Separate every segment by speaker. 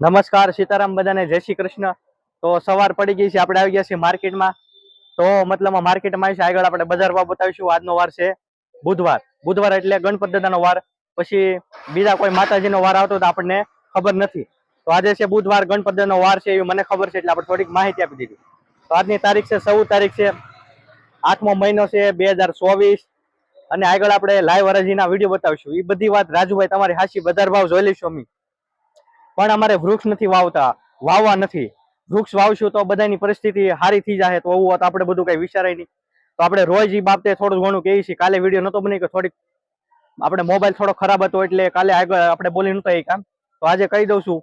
Speaker 1: નમસ્કાર સીતારામ બધાને, જય શ્રી કૃષ્ણ. તો સવાર પડી ગઈ છે, આપણે આવી ગયા છીએ માર્કેટમાં. તો મતલબ માર્કેટમાં આવી છે, આગળ આપણે બજાર ભાવ બતાવીશું. આજનો વાર છે બુધવાર. બુધવાર એટલે ગણપત દાદાનો વાર. પછી બીજા કોઈ માતાજીનો વાર આવતો તો આપણને ખબર નથી. તો આજે છે બુધવાર, ગણપત દાદાનો વાર છે એવી મને ખબર છે, એટલે આપણે થોડીક માહિતી આપી દીધી. તો આજની તારીખ છે, ચૌદ તારીખ છે. આઠમો મહિનો છે બે અને આગળ આપણે લાઈવ હરાજીના વીડિયો બતાવીશું. એ બધી વાત રાજુભાઈ તમારી હાસી બજાર ભાવ જોઈ લઈશું અમે. પણ અમારે વૃક્ષ નથી વાવતા, વાવવા નથી. વૃક્ષ વાવશું તો બધાની પરિસ્થિતિ સારી થઈ જાય તો એવું હોત આપણે બધું કઈ વિચારાય નહીં. તો આપણે રોજ એ બાબતે થોડું ઘણું કહીએ છીએ. કાલે વીડિયો નતો બની કે થોડીક આપણે મોબાઈલ થોડો ખરાબ હતો એટલે કાલે આગળ આપણે બોલી નતો એ કામ. તો આજે કહી દઉં છું.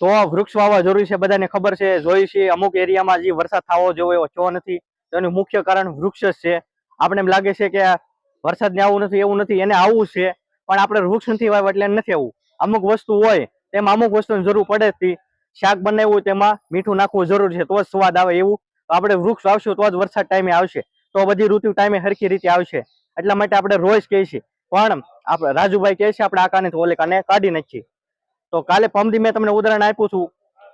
Speaker 1: તો વૃક્ષ વાવવા જરૂરી છે, બધાને ખબર છે, જોઈ છે, અમુક એરિયામાં જે વરસાદ થવો જોઈએ એવો થયો નથી. તેનું મુખ્ય કારણ વૃક્ષ જ છે. આપણે એમ લાગે છે કે વરસાદને આવું નથી, એવું નથી, એને આવવું છે. પણ આપણે વૃક્ષ નથી વાવ્યું એટલે નથી આવવું અમુક વસ્તુ હોય તેમાં અમુક વસ્તુની જરૂર પડે શાક બનાવ્યું તેમાં મીઠું નાખવું જરૂર છે, તો જ સ્વાદ આવે એવું. આપણે વૃક્ષ વાવશું તો જ વરસાદ ટાઈમે આવશે. તો બધી ઋતુ ટાઈમે હરખી રીતે આવશે. એટલા માટે આપણે રોજ કહીએ છીએ. પણ આપણે રાજુભાઈ કહે છે આપણે આ કાને ઓલે કાને કાઢી નાખીએ. તો કાલે પમદી મેં તમને ઉદાહરણ આપ્યું છું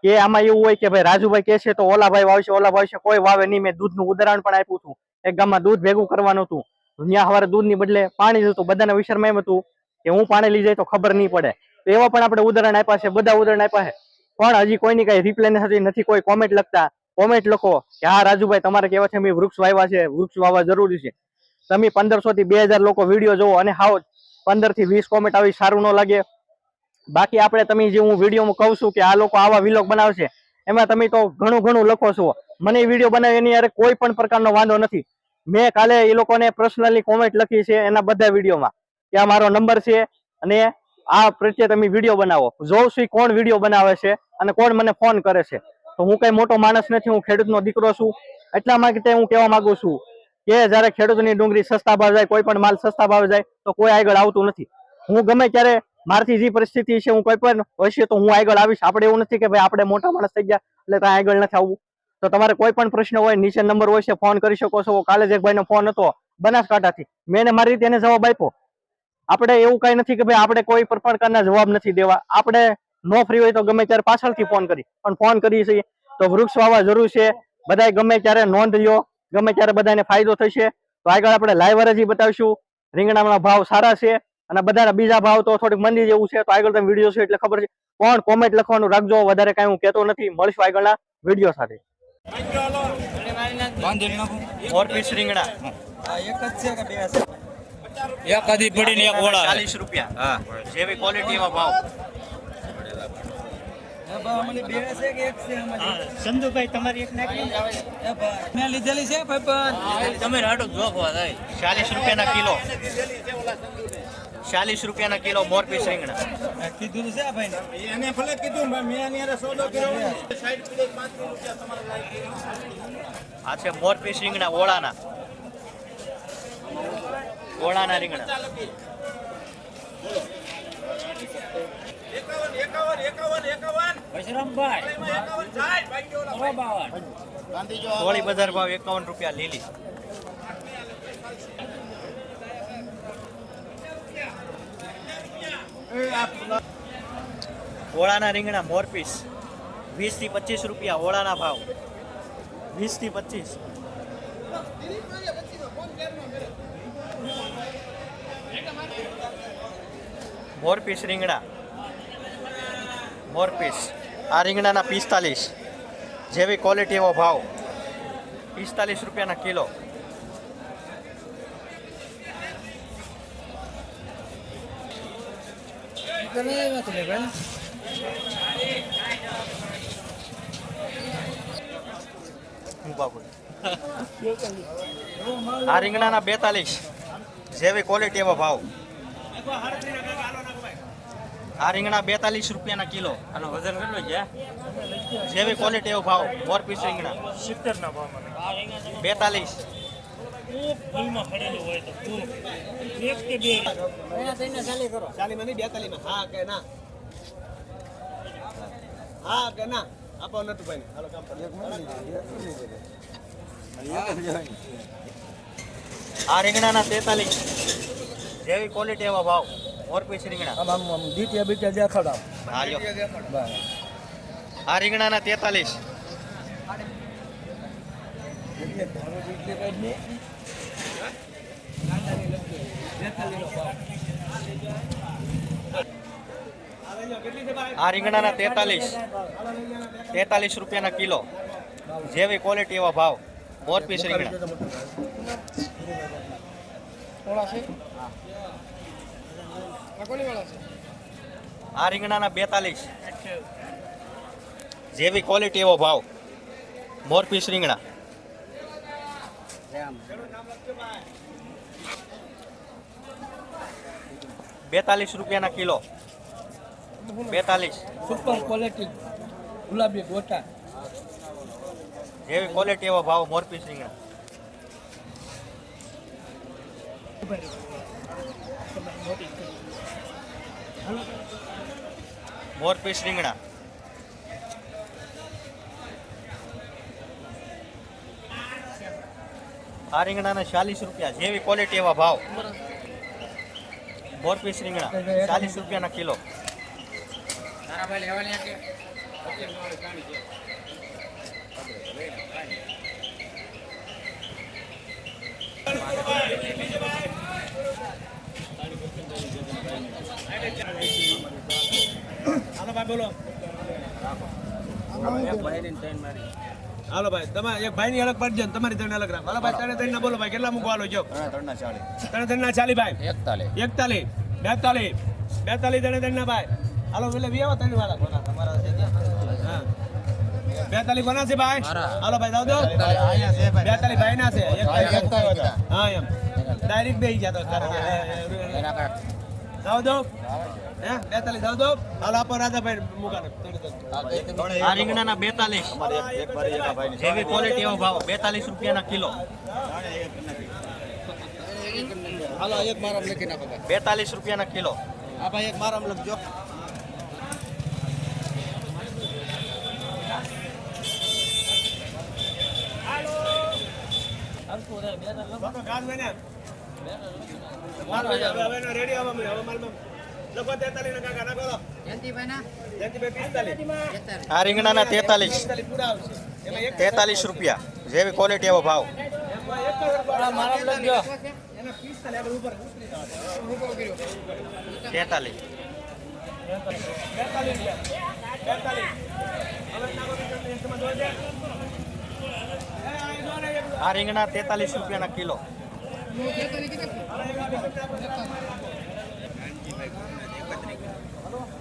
Speaker 1: કે આમાં એવું હોય કે ભાઈ રાજુભાઈ કહે છે તો ઓલા ભાઈ વાવશે ઓલા વાવશે, કોઈ વાવે નહીં. મેં દૂધનું ઉદાહરણ પણ આપ્યું હતું. એક ગામમાં દૂધ ભેગું કરવાનું હતું. ત્યાં સવારે દૂધની બદલે પાણી જતું બધાના વિચારમાં એમ હતું કે હું પાણી લઈ જાય તો ખબર નહીં પડે. તો એવા પણ આપણે ઉદાહરણ આપ્યા છે, બધા ઉદાહરણ આપ્યા છે. પણ હજી કોઈની કઈ રિપ્લાય થતી, નથી કોઈ કોમેન્ટ લખતા. કોમેન્ટ લખો કે, હા, રાજુભાઈ, તમારે કહેવા છે મેં વૃક્ષ વાવ્યા છે, વૃક્ષ વાવવા જરૂરી છે. તમે પંદરસો થી બે હજાર લોકો વીડિયો જોવો અને હાવ પંદરથી વીસ કોમેન્ટ આવી સારું ન લાગે. બાકી આપણે તમે જે હું વિડીયોમાં કહું છું કે આ લોકો આવા વિલોગ બનાવશે, એમાં તમે તો ઘણું ઘણું લખો છો. મને વીડિયો બનાવે એની યારે કોઈ પણ પ્રકારનો વાંધો નથી. મેં કાલે એ લોકોને પર્સનલી કોમેન્ટ લખી છે એના બધા વિડીયોમાં કે આ મારો નંબર છે અને આ પ્રત્યે તમે વીડિયો બનાવો. જોઉં છું કોણ વીડિયો બનાવે છે અને કોણ મને ફોન કરે છે. તો હું કઈ મોટો માણસ નથી, હું ખેડૂતનો દીકરો છું. એટલા માટે હું કહેવા માંગુ છું કે જ્યારે ખેડૂતની ડુંગળી સસ્તા ભાવ જાય, કોઈ પણ માલ સસ્તા ભાવે જાય, તો કોઈ આગળ આવતું નથી. હું ગમે ત્યારે મારથી જે પરિસ્થિતિ છે, હું કોઈ પણ હશે તો હું આગળ આવીશ. આપણે એવું નથી કે ભાઈ આપણે મોટા માણસ થઈ ગયા એટલે ત્યાં આગળ નથી આવવું. તો તમારે કોઈ પણ પ્રશ્ન હોય, નીચે નંબર હોય છે, ફોન કરી શકો છો. કાલે જ એક ભાઈનો ફોન હતો બનાસકાંઠાથી. મેં મારી રીતે એને જવાબ આપ્યો. આપણે એવું કઈ નથી કે ભાઈ આપણે કોઈ પણ પ્રકારના જવાબ નથી દેવા. આપણે નો ફ્રી હોય તો ગમે ત્યારે પાછળથી ફોન કરી પણ ફોન કરીએ છીએ તો વૃક્ષ વાવવા જરૂર છે. બધાય ગમે ત્યારે નોંધ લ્યો. ગમે ત્યારે બધાને ફાયદો થશે. તો આગળ આપણે લાઈવ હરાજી બતાવીશું. રીંગણાના ભાવ સારા છે અને બધાના બીજા ભાવ તો થોડીક મંદી જેવું છે. તો આગળ તમે વીડિયો છે એટલે ખબર છે. પણ કોમેન્ટ લખવાનું રાખજો. વધારે કાંઈ હું કહેતો નથી. મળશું આગળના વીડિયો સાથે. પીસ રીંગણા
Speaker 2: એક જ છે કે બે છે એક આધી પડીને એક ઓળા
Speaker 1: ચાલીસ રૂપિયા.
Speaker 2: હા.
Speaker 1: જેવી ક્વોલિટીમાં ભાવ.
Speaker 2: મને બે છે કે એક છે
Speaker 3: ચંદુભાઈ તમારી એક
Speaker 2: મેં લીધેલી છે ભાઈ
Speaker 3: તમે રાડો જોખવા થાય
Speaker 1: ચાલીસ રૂપિયાના કિલો. ચાલીસ રૂપિયાના કિલો મોરપી રીંગણા.
Speaker 2: કીધું છે આ ભાઈ.
Speaker 4: એને ભલે કીધું મેં મેં એની હારે સોદો કર્યો.
Speaker 1: આ છે મોર પીસ રીંગણા ઓળાના. ઓળાના રીંગણા. હોળી બજાર ભાવ એકાવન રૂપિયા લીલી. ઓળાના રીંગણા મોર પીસ. વીસથી પચીસ રૂપિયા ઓળાના ભાવ. વીસથી પચીસ. મોર પીસ રીંગણા. મોર પીસ આ રીંગણાના પિસ્તાલીસ. જેવી ક્વોલિટી એવો ભાવ. પિસ્તાલીસ રૂપિયાના કિલો. આ રીંગણાના બેતાલીસ. જેવી ક્વોલિટી એવો ભાવ. આ રીંગણા બેતાલીસ રૂપિયાના કિલો.
Speaker 3: અને વજન કેટલું છે?
Speaker 1: જેવી ક્વોલિટી એવો ભાવ. મોર પીસ રીંગણા.
Speaker 3: સિત્તેર ના ભાવ
Speaker 1: બેતાલીસ.
Speaker 3: આ રીંગણા પડેલું હોય તો ખૂબ. એક કે બે.
Speaker 4: ચાલી મને બેતાલી માં હા કે ના? હા કે ના? આપો નટુભાઈ હાલો
Speaker 1: આ રીંગણાના તેતાલીસ. જેવી ક્વોલિટી એવા ભાવ. મોરપીસ રીંગણા
Speaker 4: આમ આમ આમ દીટિયા બીટિયા દેખાડો આમ.
Speaker 1: હા લ્યો.
Speaker 4: બરાબર
Speaker 1: આ રીંગણાના તેતાલીસ.
Speaker 4: એટલે ધારો દીટલી કાઢ ને.
Speaker 1: આ રીંગણાના તેતાલીસ. તેતાલીસ રૂપિયાના કિલો. જેવી ક્વોલિટી એવા ભાવ. મોરપીસ રીંગણા આ રીંગણાના બેતાલીસ. જેવી ક્વોલિટી એવો ભાવ. મોરપીસ રીંગણા. બેતાલીસ રૂપિયાના કિલો. બેતાલીસ.
Speaker 4: સુપર ક્વોલિટી ગુલાબી ગોટા.
Speaker 1: જેવી ક્વોલિટી એવો ભાવ મોરપીસ રીંગણા. મોરપીસ રીંગણા. આ રીંગણાના ચાલીસ રૂપિયા, જેવી ક્વોલિટી એવા ભાવ. મોરપીસ રીંગણા, ચાલીસ રૂપિયાના કિલો.
Speaker 4: હાલો ભાઈ બોલો. હાલો ભાઈ તમે એક ભાઈ ની અલગ પડજો તમારી ત્રણ અલગ રાખો. હાલો ભાઈ ત્રણે ત્રણ ના બોલો ભાઈ કેટલા મૂકો હાલો જો ત્રણે ત્રણ ના ચાલી. ભાઈ. એકતાલીસ. બેતાલીસ બેતાલીસ ત્રણે ત્રણ ના ભાઈ. હાલો એટલે વી ત્રણ વાળા. હા. બેતાલીસ કોના છે ભાઈ? હાલો ભાઈ જાવ દો. બેતાલીસ ભાઈ ના છે હા એમ. ડાયરેક્ટ બેસી જતો જાવ દો હે બેતાલીસ જાવ દો હાલો આપો રાજાભાઈ મુકાને.
Speaker 1: આ રીંગણાના બેતાલીસ. જેવી ક્વોલિટી એવો ભાવ. બેતાલીસ રૂપિયાના કિલો.
Speaker 4: હાલો એક મારામ લખી નાખો ભાઈ.
Speaker 1: બેતાલીસ રૂપિયાના કિલો.
Speaker 4: આ ભાઈ એક મારામ લખજો.
Speaker 1: આ રીંગણાના તેતાલીસ. તેતાલીસ રૂપિયા. જેવી ક્વોલિટી એવો ભાવ. તેતાલીસ. આ રીંગણા તેતાલીસ રૂપિયાના કિલો.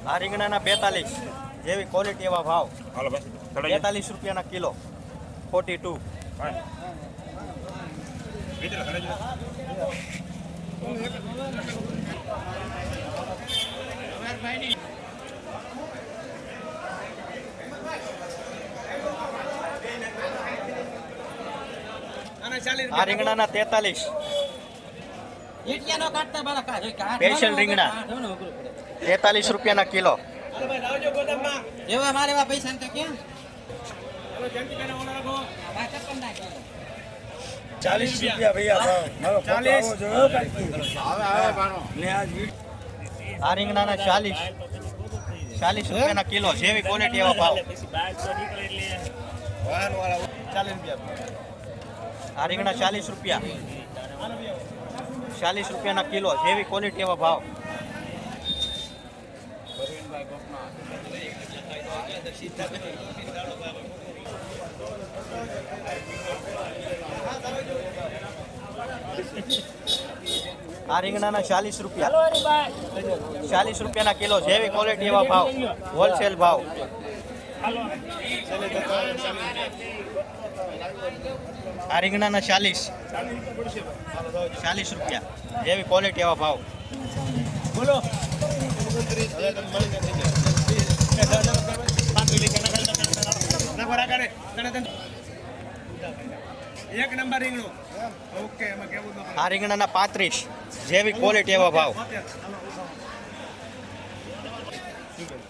Speaker 1: આ રીંગણાના બેતાલીસ. જેવી ક્વોલિટી એવા ભાવ. બેતાલીસ રૂપિયાના કિલો. ફોર્ટી ટુ આ રીંગણાના તેતાલીસ. સ્પેશિયલ રીંગણા. તેતાલીસ રૂપિયાના કિલો.
Speaker 2: એવા મારે એવા પૈસા તો ક્યાં?
Speaker 4: ચાલીસ રૂપિયા. ભૈયા ચાલીસ.
Speaker 1: આ રીંગણાના ચાલીસ. ચાલીસ રૂપિયાના કિલો. જેવી ક્વોલિટી એવા ભાવ.
Speaker 4: ચાલીસ રૂપિયા.
Speaker 1: આ રીંગણા ચાલીસ રૂપિયા. ચાલીસ રૂપિયાના કિલો જેવી ક્વોલિટી એવા ભાવ. આ રીંગણાના ચાલીસ રૂપિયા. ચાલીસ રૂપિયાના કિલો જેવી ક્વોલિટી એવા ભાવ. હોલસેલ ભાવ. આ રીંગણાના ચાલીસ. ચાલીસ રૂપિયા. જેવી ક્વોલિટી એવા ભાવ.
Speaker 4: બોલો. એક નંબર
Speaker 1: આ રીંગણાના પાંત્રીસ. જેવી ક્વોલિટી એવા ભાવ
Speaker 4: જેવી પાંચસો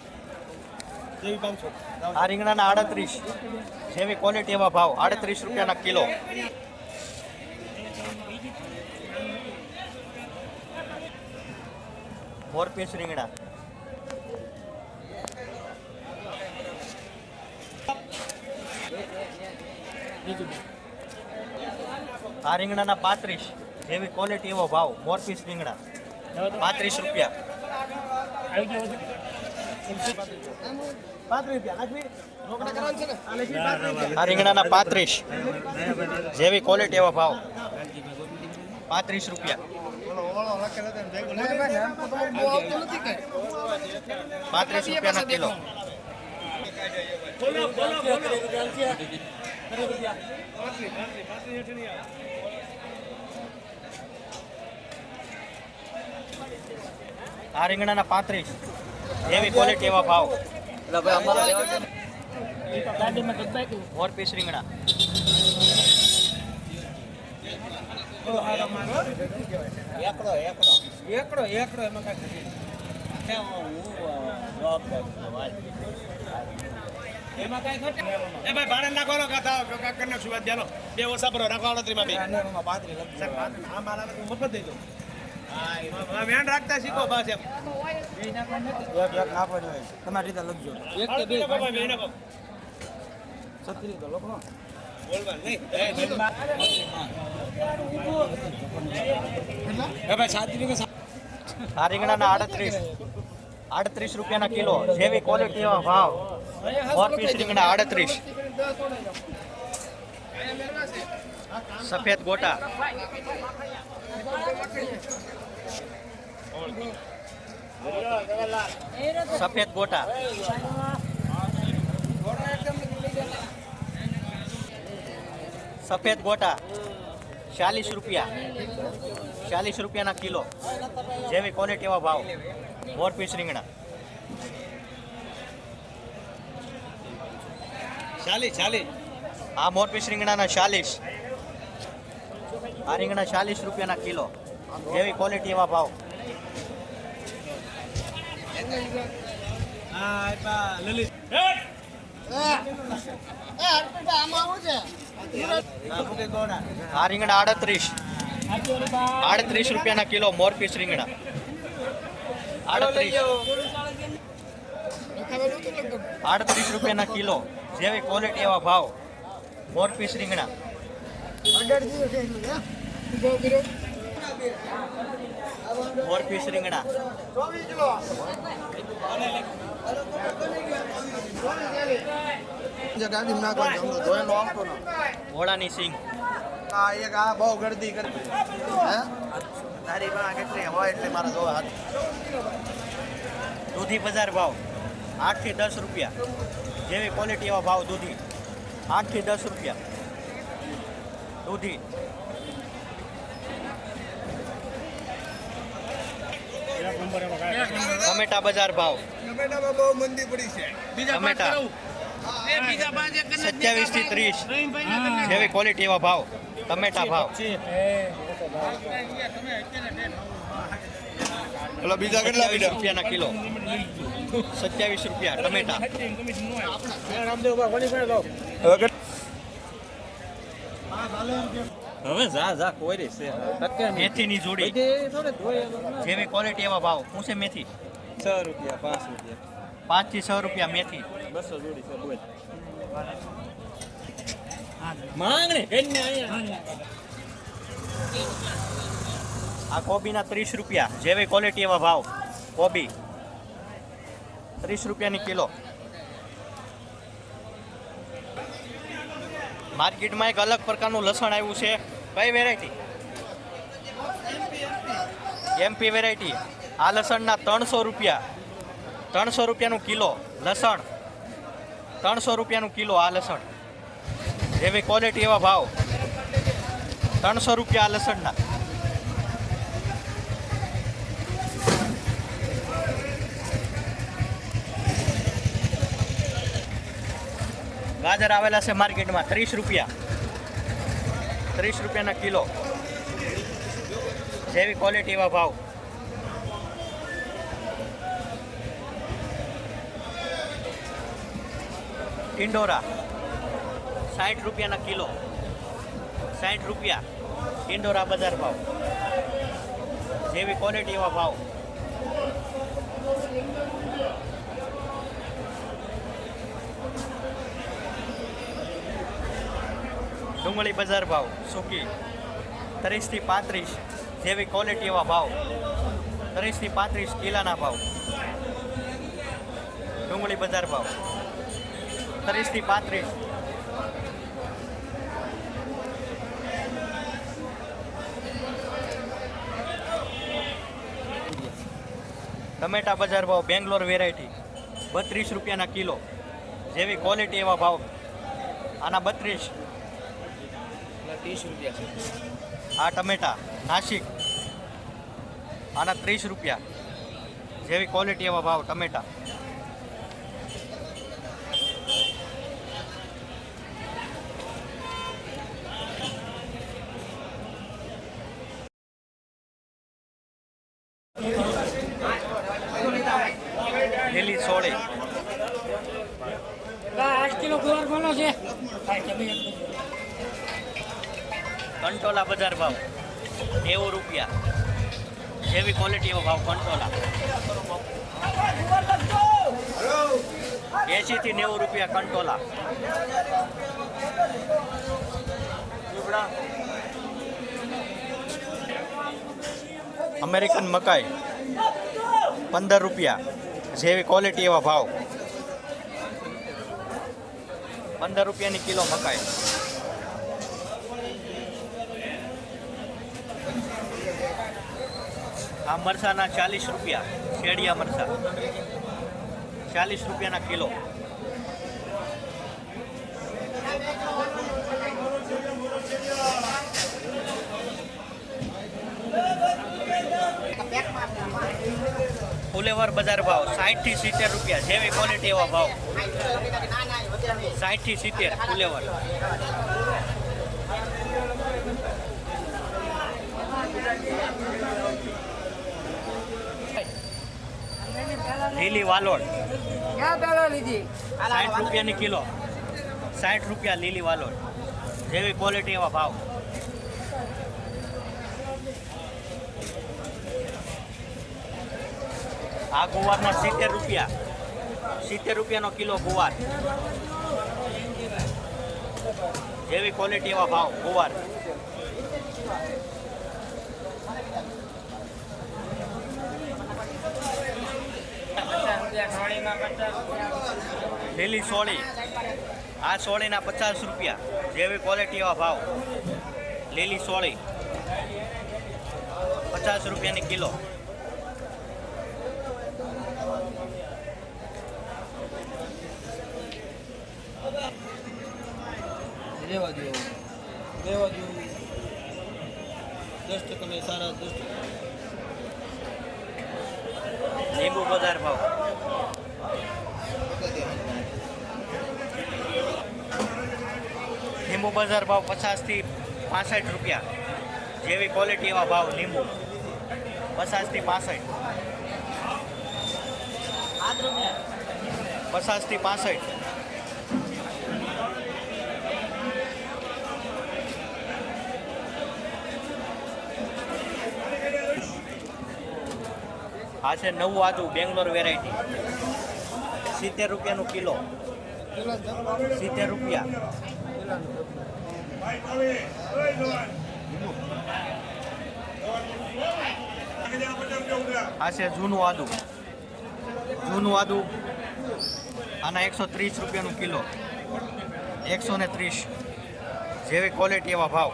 Speaker 1: આ રીંગણાના આડત્રીસ. જેવી ક્વોલિટી એવા ભાવ આડત્રીસ રૂપિયાના કિલો. મોરપીસ રીંગણા. આ રીંગણાના પાંત્રીસ. જેવી ક્વોલિટી એવો ભાવ મોરપીસ રીંગણા. પાંત્રીસ રૂપિયા.
Speaker 4: આ
Speaker 1: રીંગણાના પાંત્રીસ. જેવી ક્વોલિટી એવો ભાવ. પાંત્રીસ રૂપિયા. પાંત્રીસ રૂપિયાના કિલો.
Speaker 3: બોલો બોલો બોલો
Speaker 1: આ રીંગણાના પાંત્રીસ. જેવી ક્વોલિટી એવા ભાવ.
Speaker 3: ગાડીમાં દબાઈ
Speaker 1: મોર પીસ રીંગણા.
Speaker 4: એકડો એકડો. એમાં કાંઈ એમાં કાંઈ ઘટે એ ભાઈ ભાડે નાખવાનો કાં થાવ કાંઈ કરી નાખશું વાત ચાલો બે ઓછા પર રાખો બે. પાંત્રીસ. હા મારા મફત દઈ દો હા એમાં રાખતા શીખો બસ એમ.
Speaker 2: તમારી રીતે લખજો.
Speaker 4: બે.
Speaker 1: આ રીંગણાના આડત્રીસ. આડત્રીસ રૂપિયાના કિલો. જેવી ક્વોલિટી એવા ભાવ. મોર પીસ રીંગણા આડત્રીસ. સફેદ ગોટા. સફેદ ગોટા. સફેદ ગોટા. ચાલીસ રૂપિયા. ચાલીસ રૂપિયાના કિલો. જેવી ક્વોલિટી એવા ભાવ. મોર પીસ રીંગણા.
Speaker 4: ચાલીસ ચાલીસ.
Speaker 1: આ મોર પીસ રીંગણાના ચાલીસ. આ રીંગણા ચાલીસ રૂપિયાના કિલો. જેવી ક્વોલિટી એવા ભાવ. આ રીંગણા આડત્રીસ આડત્રીસ રૂપિયાના કિલો મોર પીસ રીંગણા. આડત્રીસ. આડત્રીસ રૂપિયાના કિલો. જેવી ક્વોલિટી એવા ભાવ. મોર પીસ રીંગણા. મોર પીસ રીંગણા. ઘોડાની સિંગ.
Speaker 5: એક આ બહુ ગરદી કરતી હે? તારી કેટલી હોય એટલે મારા જોવા હાથ.
Speaker 1: દૂધી બજાર ભાવ આઠથી દસ રૂપિયા. જેવી ક્વોલિટી એવા ભાવ દૂધી. આઠથી દસ રૂપિયા. દૂધી. ટમેટા બજાર ભાવ.
Speaker 5: ટમેટામાં બહુ મંદી પડી છે.
Speaker 1: ટમેટા. સત્યાવીસથી ત્રીસ. જેવી ક્વોલિટી એવા ભાવ. ટમેટા ભાવ.
Speaker 5: એટલે બીજા કેટલા
Speaker 1: સત્યાવીસ રૂપિયાના કિલો. સત્યાવીસ રૂપિયા ટમેટા.
Speaker 2: હવે જા જા કોઈ રે છે. ટકે
Speaker 1: મેથીની જોડી. જેવી ક્વોલિટી એવા ભાવ. શું છે મેથી?
Speaker 2: છ રૂપિયા પાંચ રૂપિયા.
Speaker 1: પાંચથી છ રૂપિયા મેથી.
Speaker 2: બસો જોડી છે બોલ. માંગણે કઈને
Speaker 1: આ કોબીના ત્રીસ રૂપિયા. જેવી ક્વોલિટી એવા ભાવ. કોબી. ત્રીસ રૂપિયાની કિલો. માર્કેટમાં એક અલગ પ્રકારનું લસણ આવ્યું છે. કઈ વેરાયટી એમપી વેરાયટી આ લસણના ત્રણસો રૂપિયા. ત્રણસો રૂપિયાનું કિલો લસણ. ત્રણસો રૂપિયાનું કિલો આ લસણ. એવી ક્વોલિટી એવા ભાવ. ત્રણસો રૂપિયા આ લસણના. ગાજર આવેલા છે માર્કેટમાં, ત્રીસ રૂપિયા. ત્રીસ રૂપિયાના કિલો. જેવી ક્વોલિટી એવા ભાવ. ટિંડોરા સાઠ રૂપિયાના કિલો. સાઠ રૂપિયા ટિંડોરા બજાર ભાવ. જેવી ક્વોલિટી એવા ભાવ. ડુંગળી બજાર ભાવ સૂકી. ત્રીસથી પાંત્રીસ જેવી ક્વોલિટી એવા ભાવ. ત્રીસથી પાંત્રીસ કિલાના ભાવ. ડુંગળી બજાર ભાવ. ત્રીસથી પાંત્રીસ. ટમેટા બજાર ભાવ, બેંગ્લોર વેરાયટી બત્રીસ રૂપિયાના કિલો. જેવી ક્વોલિટી એવા ભાવ. આના બત્રીસ
Speaker 2: ત્રીસ રૂપિયા છે.
Speaker 1: આ ટમેટા નાસિક આના ત્રીસ રૂપિયા. જેવી ક્વોલિટી એવા ભાવ ટમેટા. અમેરિકન મકાઈ પંદર રૂપિયા. જેવી ક્વોલિટી એવા ભાવ. પંદર રૂપિયાની કિલો મકાઈ. આ મરસાના ચાલીસ રૂપિયા, શેડિયા મરસા ચાલીસ રૂપિયાના કિલો. ફુલેવર બજાર ભાવ સાઠથી સિત્તેર રૂપિયા જેવી ક્વોલિટી એવા ભાવ. સાઠથી સિત્તેર ફુલેવર. લીલી વાલોડ સાઠ રૂપિયાની કિલો. સાઠ રૂપિયા લીલી વાલોડ જેવી ક્વોલિટી એવા ભાવ. આ ગુવારના સિત્તેર રૂપિયા. સિત્તેર રૂપિયાનો કિલો ગુવાર. જેવી ક્વોલિટી એવા ભાવ, ગુવાર. લીલી સોળી. આ સોળીના પચાસ રૂપિયા. જેવી ક્વોલિટી એવા ભાવ. લીલી સોળી. પચાસ રૂપિયાની કિલો.
Speaker 2: રેવા દો રહેવા દો દસ ટકા સારા દસ ટકા.
Speaker 1: લીંબુ બજાર ભાવ. લીંબુ બજાર ભાવ પચાસથી પાસઠ રૂપિયા. જેવી ક્વોલિટી એવા ભાવ લીંબુ. પચાસથી પાસઠ. પચાસથી પાસઠ. આ છે નવું આદુ બેંગ્લોર વેરાયટી સિત્તેર રૂપિયાનું કિલો. સિત્તેર રૂપિયા. આ છે જૂનું આદુ. જૂનું આદુ આના એકસો ત્રીસ રૂપિયાનું કિલો. એકસો ને ત્રીસ. જેવી ક્વોલિટી એવા ભાવ.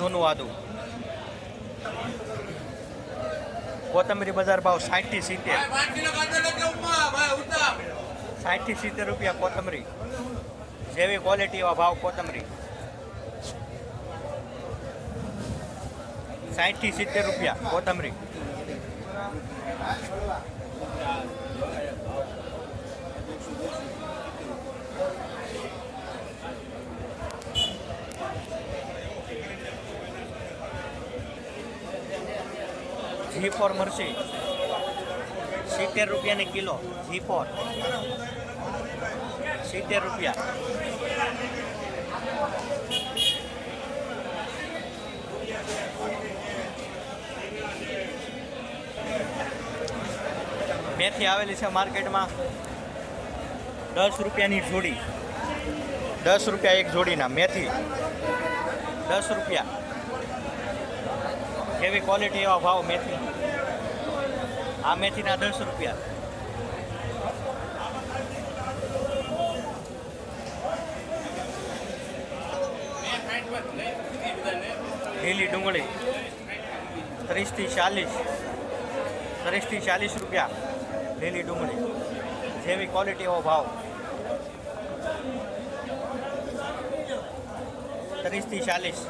Speaker 1: જૂનું આદુ. કોથમરી બજાર ભાવ સાઠથી સિત્તેર. સાઠથી સિત્તેર રૂપિયા કોથમરી. જેવી ક્વોલિટી એવા ભાવ કોથમરી. સાઠથી સિત્તેર રૂપિયા કોથમરી. જી ફોર મરસી સિત્તેર રૂપિયાની કિલો જી ફોર સિત્તેર રૂપિયા. મેથી આવેલી છે માર્કેટમાં. દસ રૂપિયાની જોડી. દસ રૂપિયા એક જોડીના, મેથી. દસ રૂપિયા. એવી ક્વોલિટી એવા ભાવ મેથી? આ મેથીના દસ રૂપિયા. લીલી ડુંગળી, ત્રીસથી ચાલીસ ત્રીસથી ચાલીસ રૂપિયા લીલી ડુંગળી. જેવી ક્વોલિટી એવો ભાવ. ત્રીસથી ચાલીસ.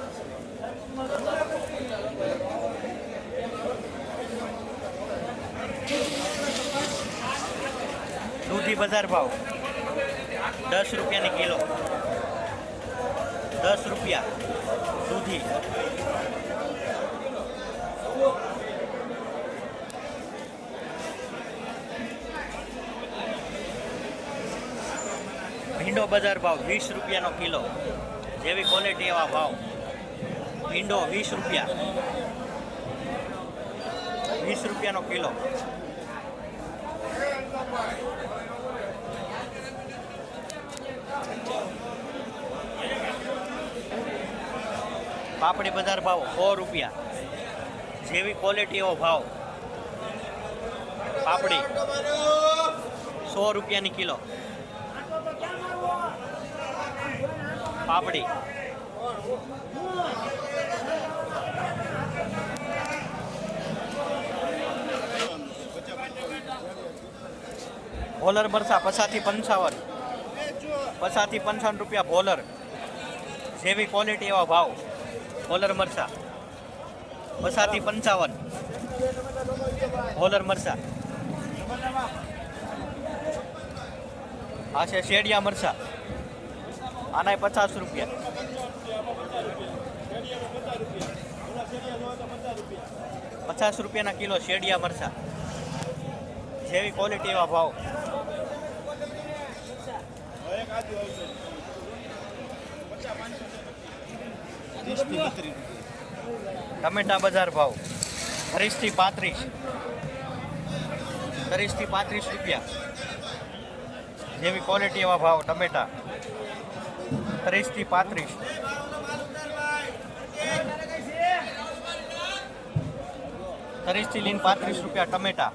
Speaker 1: દૂધી બજાર ભાવ દસ રૂપિયાની કિલો. દસ રૂપિયા. દૂધી. ભીંડો બજાર ભાવ વીસ રૂપિયાનો કિલો. જેવી ક્વોલિટી એવા ભાવ. ભીંડો વીસ રૂપિયા. વીસ રૂપિયાનો કિલો. પાપડી બજાર ભાવ સો રૂપિયા. જેવી ક્વોલિટી એવો ભાવ. પાપડી સો રૂપિયાની કિલો. પાપડી. ભોલર મરસા પચાસથી પંચાવન. પચાસથી પંચાવન રૂપિયા ભોલર. જેવી ક્વોલિટી એવા ભાવ. ભોલર મરસા પચાસથી પંચાવન. હોલર મરસા આ છે શેડિયા મરસા આના પચાસ રૂપિયા. પચાસ રૂપિયાના કિલો શેડિયા મરસા જેવી ક્વોલિટી એવા ભાવ. ટમેટા બજાર ભાવ ત્રીસથી પાંત્રીસ. ત્રીસથી પાંત્રીસ રૂપિયા. જેવી ક્વોલિટી એવા ભાવ ટમેટા. ત્રીસથી પાંત્રીસ. ત્રીસથી લઈને પાંત્રીસ રૂપિયા ટમેટા.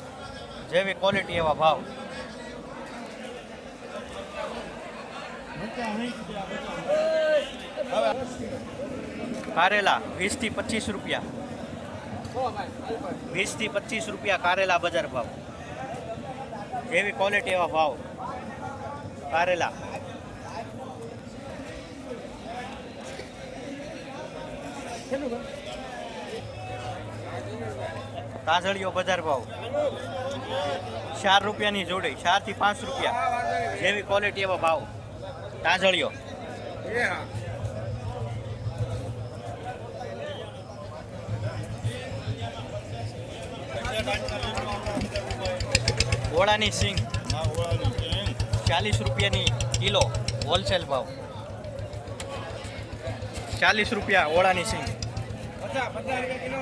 Speaker 1: જેવી ક્વોલિટી એવા ભાવ. કારેલા, વીસથી પચીસ રૂપિયા. વીસથી પચીસ રૂપિયા કારેલા બજાર ભાવ. જેવી ક્વોલિટી એવા ભાવ. કારેલા. કાજળીઓ બજાર ભાવ. ચાર રૂપિયાની જોડી ચારથી પાંચ રૂપિયા. જેવી ક્વોલિટી એવા ભાવ. તાજળીઓ ઘોડાની સિંગ. ચાલીસ રૂપિયાની કિલો હોલસેલ ભાવ. ચાલીસ રૂપિયા ઓળાની સિંગ.
Speaker 4: પચાસ રૂપિયા કિલો